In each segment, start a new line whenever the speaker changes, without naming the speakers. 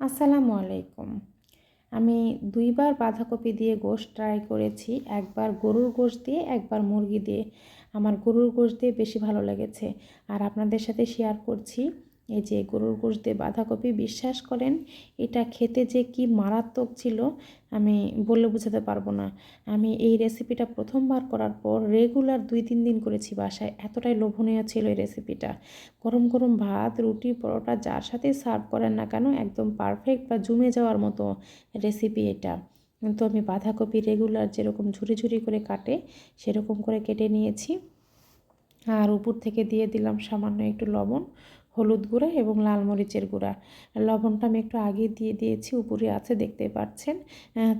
আসসালামু আলাইকুম। আমি দুইবার বাঁধাকপি দিয়ে গোশ ট্রাই করেছি, একবার গরুর গোশ দিয়ে, একবার মুরগি দিয়ে। আমার গরুর গোশ দিয়ে বেশি ভালো লেগেছে। আর আপনাদের সাথে শেয়ার করছি এই যে গরুর গোশ দিয়ে বাঁধাকপি, বিশ্বাস করেন, এটা খেতে যে কি মারাত্মক ছিল, আমি বলে বোঝাতে পারব না। আমি এই রেসিপিটা প্রথমবার করার পর রেগুলার দুই তিন দিন করেছি বাসায়, এতটাই লোভনীয় ছিল এই রেসিপিটা। গরম গরম ভাত, রুটি, পরোটা যার সাথেই সার্ভ করেন না কেন, একদম পারফেক্ট বা জমে যাওয়ার মতো রেসিপি এটা। তো আমি বাঁধাকপি রেগুলার যেরকম ঝুরি ঝুরি করে কাটে, সেরকম করে কেটে নিয়েছি। আর উপর থেকে দিয়ে দিলাম সামান্য একটু লবণ। হলুদ গুঁড়া এবং লাল মরিচের গুঁড়া। লবণটা আমি একটু আগে দিয়ে দিয়েছি, উপরে আছে দেখতে পাচ্ছেন।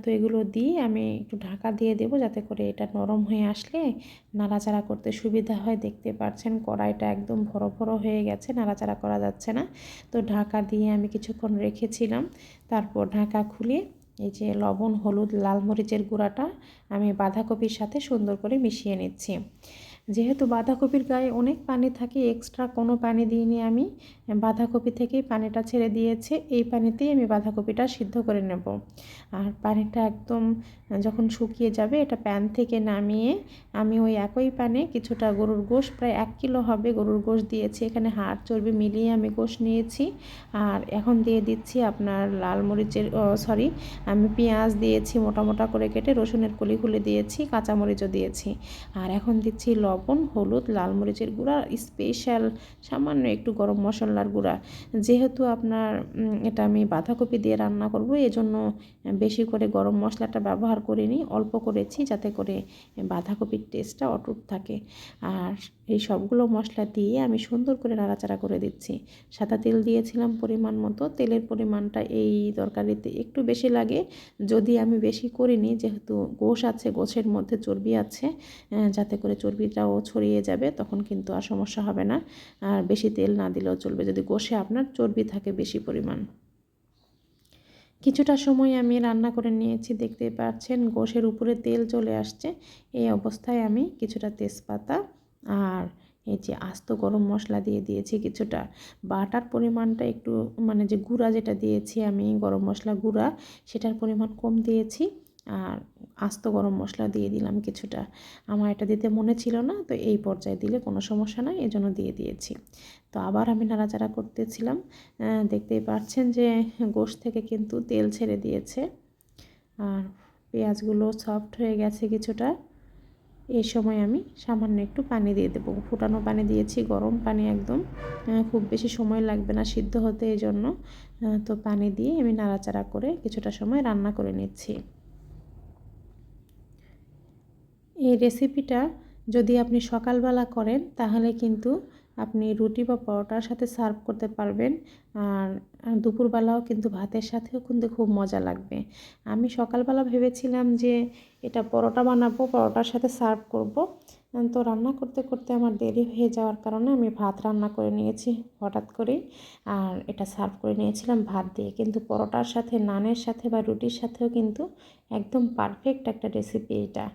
তো এগুলো দিয়ে আমি একটু ঢাকা দিয়ে দেবো যাতে করে এটা নরম হয়ে আসলে নাড়াচাড়া করতে সুবিধা হয়। দেখতে পাচ্ছেন কড়াইটা একদম ভরো ভরো হয়ে গেছে, নাড়াচাড়া করা যাচ্ছে না। তো ঢাকা দিয়ে আমি কিছুক্ষণ রেখেছিলাম। তারপর ঢাকা খুলে এই যে লবণ, হলুদ, লাল মরিচের গুঁড়াটা আমি বাঁধাকপির সাথে সুন্দর করে মিশিয়ে নিচ্ছি। যেহেতু বাঁধাকপির গায়ে অনেক পানি থাকে এক্সট্রা কোনো পানি দিইনি আমি। বাঁধাকপি থেকেই পানিটা ছেড়ে দিয়েছে, এই পানিতেই আমি বাঁধাকপিটা সিদ্ধ করে নেব। আর পানিটা একদম যখন শুকিয়ে যাবে, এটা প্যান থেকে নামিয়ে আমি ওই একই পানে কিছুটা গরুর গোশ, প্রায় এক কিলো হবে গরুর গোশ দিয়েছি। এখানে হাড় চর্বি মিলিয়ে আমি গোশ নিয়েছি। আর এখন দিয়ে দিচ্ছি আপনার লাল মরিচের সরি আমি পেঁয়াজ দিয়েছি মোটা মোটা করে কেটে, রসুনের কলি খুলে দিয়েছি, কাঁচামরিচও দিয়েছি। আর এখন দিচ্ছি লবণ, হলুদ, লাল মরিচের গুঁড়া স্পেশাল সামান্য একটু গরম মশলার গুঁড়া। যেহেতু আপনার এটা আমি বাঁধাকপি দিয়ে রান্না করব, এজন্য বেশি করে গরম মশলাটা ব্যবহার করিনি, অল্প করেছি যাতে করে বাঁধাকপির টেস্টটা অটুট থাকে। আর এই সবগুলো মশলা দিয়ে আমি সুন্দর করে নাড়াচাড়া করে দিচ্ছি। সাদা তেল দিয়েছিলাম পরিমাণ মতো। তেলের পরিমাণটা এই তরকারিতে একটু বেশি লাগে। যদি আমি বেশি করিনি, যেহেতু গোশ আছে গোছের মধ্যে চর্বি আছে যাতে করে চর্বিটাও ছড়িয়ে যাবে, তখন কিন্তু আর সমস্যা হবে না। আর বেশি তেল না দিলেও চলবে, যদি গোশে আপনার চর্বি থাকে বেশি পরিমাণ। কিছুটা সময় আমি রান্না করে নিয়েছি, দেখতে পাচ্ছেন গোশের উপরে তেল চলে আসছে। এই অবস্থায় আমি কিছুটা তেজপাতা আর এই যে আস্ত গরম মশলা দিয়ে দিয়েছি কিছুটা। বাটার পরিমাণটা একটু মানে যে গুঁড়া যেটা দিয়েছি আমি, গরম মশলা গুঁড়া, সেটার পরিমাণ কম দিয়েছি আর আস্ত গরম মশলা দিয়ে দিলাম কিছুটা। আমার এটা দিতে মনে ছিল না, তো এই পর্যায়ে দিলে কোনো সমস্যা নয় এজন্য দিয়ে দিয়েছি। তো আবার আমি নাড়াচাড়া করতেছিলাম। দেখতেই পাচ্ছেন যে গোশ থেকে কিন্তু তেল ছেড়ে দিয়েছে। আর পেঁয়াজগুলো সফট হয়ে গেছে কিছুটা। এই সময় আমি সামান্য একটু পানি দিয়ে দেবো। ফুটানো পানি দিয়েছি, গরম পানি একদম। খুব বেশি সময় লাগবে না সিদ্ধ হতে এই জন্য। তো পানি দিয়ে আমি নাড়াচাড়া করে কিছুটা সময় রান্না করে নিচ্ছি। এই রেসিপিটা যদি আপনি সকালবেলা করেন, তাহলে কিন্তু আপনি রুটি বা পরোটার সাথে সার্ভ করতে পারবেন। আর দুপুরবেলাও কিন্তু ভাতের সাথেও কিন্তু খুব মজা লাগবে। আমি সকালবেলা ভেবেছিলাম যে এটা পরোটা বানাবো, পরোটার সাথে সার্ভ করব। তো রান্না করতে করতে আমার দেরি হয়ে যাওয়ার কারণে আমি ভাত রান্না করে নিয়েছি হঠাৎ করেই। আর এটা সার্ভ করে নিয়েছিলাম ভাত দিয়ে। কিন্তু পরোটার সাথে, নানের সাথে বা রুটির সাথেও কিন্তু একদম পারফেক্ট একটা রেসিপি এটা।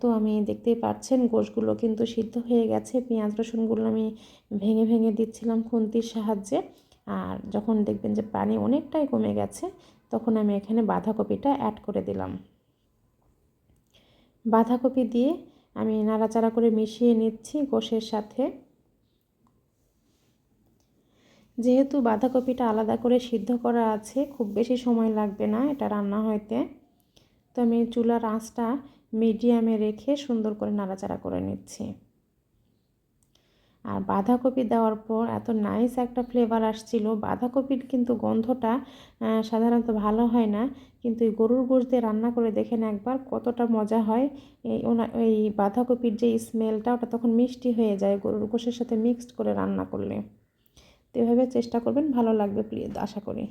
তো আমি দেখতেই পাচ্ছেন গোশগুলো কিন্তু সিদ্ধ হয়ে গেছে। পেঁয়াজ, রসুনগুলো আমি ভেঙে ভেঙে দিচ্ছিলাম খুন্তির সাহায্যে। আর যখন দেখবেন যে পানি অনেকটাই কমে গেছে, তখন আমি এখানে বাঁধাকপিটা অ্যাড করে দিলাম। বাঁধাকপি দিয়ে আমি নাড়াচাড়া করে মিশিয়ে নিচ্ছি গোশের সাথে। যেহেতু বাঁধাকপিটা আলাদা করে সিদ্ধ করা আছে, খুব বেশি সময় লাগবে না এটা রান্না হইতে। তো আমি চুলার আঁচটা মিডিয়ামে রেখে সুন্দর করে নাড়াচাড়া করে নিচ্ছি। আর বাঁধাকপি দেওয়ার পর এত নাইস একটা ফ্লেভার আসছিল। বাঁধাকপির কিন্তু গন্ধটা সাধারণত ভালো হয় না। কিন্তু এই গরুর গোশ দিয়ে রান্না করে দেখেন একবার কতটা মজা হয়। এই ওনা, এই বাঁধাকপির যে স্মেলটা ওটা তখন মিষ্টি হয়ে যায় গরুর গোশের সাথে মিক্সড করে রান্না করলে। তো এভাবে চেষ্টা করবেন, ভালো লাগবে প্লিজ, আশা করি।